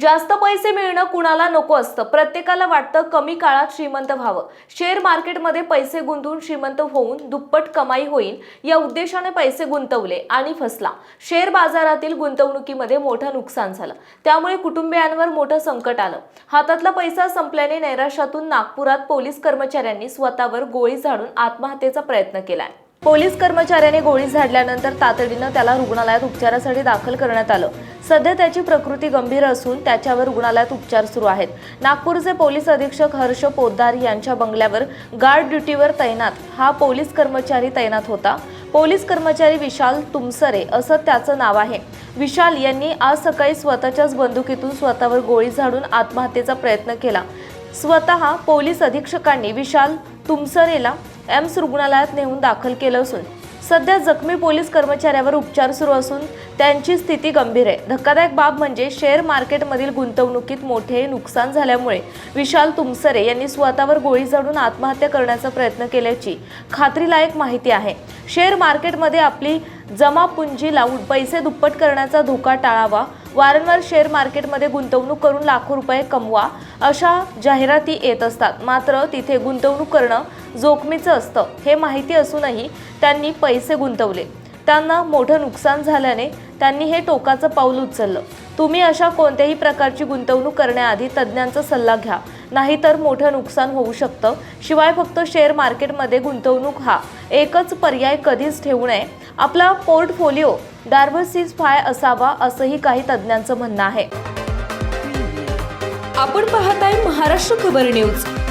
जास्त पैसे मिळणं कुणाला नको असतं? प्रत्येकाला वाटतं कमी काळात श्रीमंत व्हावं. शेअर मार्केटमध्ये पैसे गुंतवून श्रीमंत होऊन दुप्पट कमाई होईल या उद्देशाने पैसे गुंतवले आणि फसला. शेअर बाजारातील गुंतवणुकीमध्ये मोठं नुकसान झालं. त्यामुळे कुटुंबियांवर मोठं संकट आलं. हातातला पैसा संपल्याने नैराश्यातून नागपुरात पोलीस कर्मचाऱ्यांनी स्वतःवर गोळी झाडून आत्महत्येचा प्रयत्न केलाय. पोलीस कर्मचाऱ्याने गोळी झाडल्यानंतर तातडीनं त्याला रुग्णालयात उपचारासाठी दाखल करण्यात आलं. सध्या त्याची प्रकृती गंभीर असून त्याच्यावर रुग्णालयात उपचार सुरू आहेत. नागपूरचे पोलीस अधीक्षक हर्ष पोद्दार यांच्या बंगल्यावर गार्ड ड्युटीवर तैनात. हा पोलीस कर्मचारी तैनात होता. पोलीस कर्मचारी विशाल तुमसरे असं त्याचं नाव आहे. विशाल यांनी आज सकाळी स्वतःच्याच बंदुकीतून स्वतःवर गोळी झाडून आत्महत्येचा प्रयत्न केला. स्वतः पोलीस अधीक्षकांनी विशाल तुमसरेला एम्स रुग्णालयात नेऊन दाखल केलं असून सध्या जखमी पोलीस कर्मचाऱ्यावर उपचार सुरू असून त्यांची स्थिती गंभीर आहे. धक्कादायक बाब म्हणजे शेअर मार्केटमधील गुंतवणुकीत मोठे नुकसान झाल्यामुळे विशाल तुमसरे यांनी स्वतःवर गोळी झाडून आत्महत्या करण्याचा प्रयत्न केल्याची खात्रीलायक माहिती आहे. शेअर मार्केटमध्ये आपली जमा पुंजी लावून पैसे दुप्पट करण्याचा धोका टाळावा वारंवार शेअर मार्केटमध्ये गुंतवणूक करून लाखो रुपये कमवा अशा जाहिराती येत असतात. मात्र तिथे गुंतवणूक करणं जोखमीचं असतं. हे माहिती असूनही त्यांनी पैसे गुंतवले. त्यांना मोठं नुकसान झाल्याने त्यांनी हे टोकाचं पाऊल उचललं. तुम्ही अशा कोणत्याही प्रकारची गुंतवणूक करण्याआधी तज्ज्ञांचा सल्ला घ्या. नाहीतर मोठं नुकसान होऊ शकतं. शिवाय फक्त शेअर मार्केटमध्ये गुंतवणूक हा एकच पर्याय कधीच ठेवू नये. आपला पोर्टफोलिओ डायव्हर्सिफाय असावा असंही काही तज्ज्ञांचं म्हणणं आहे. आपण पाहताय महाराष्ट्र खबर न्यूज.